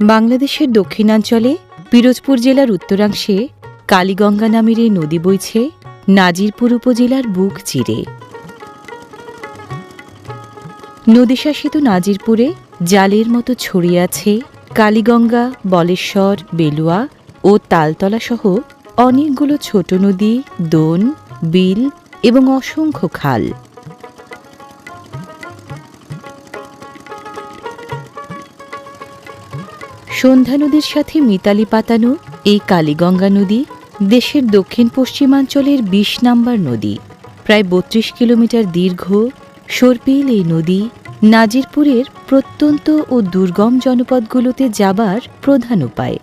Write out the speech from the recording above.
বাংলাদেশের দক্ষিণাঞ্চলে পিরোজপুর জেলার উত্তরাংশে কালীগঙ্গা নামের এই নদী বইছে নাজিরপুর উপজেলার বুক চিরে। নদীশাসিত নাজিরপুরে জালের মতো ছড়িয়ে আছে কালীগঙ্গা, বলেশ্বর, বেলুয়া ও তালতলা সহ অনেকগুলো ছোট নদী, দোন, বিল এবং অসংখ্য খাল। সন্ধ্যা নদীর সাথে মিতালি পাতানো এই কালীগঙ্গা নদী দেশের দক্ষিণ পশ্চিমাঞ্চলের বিশ নাম্বার নদী। প্রায় বত্রিশ কিলোমিটার দীর্ঘ সর্পিল এই নদী নাজিরপুরের প্রত্যন্ত ও দুর্গম জনপদগুলোতে যাবার প্রধান উপায়।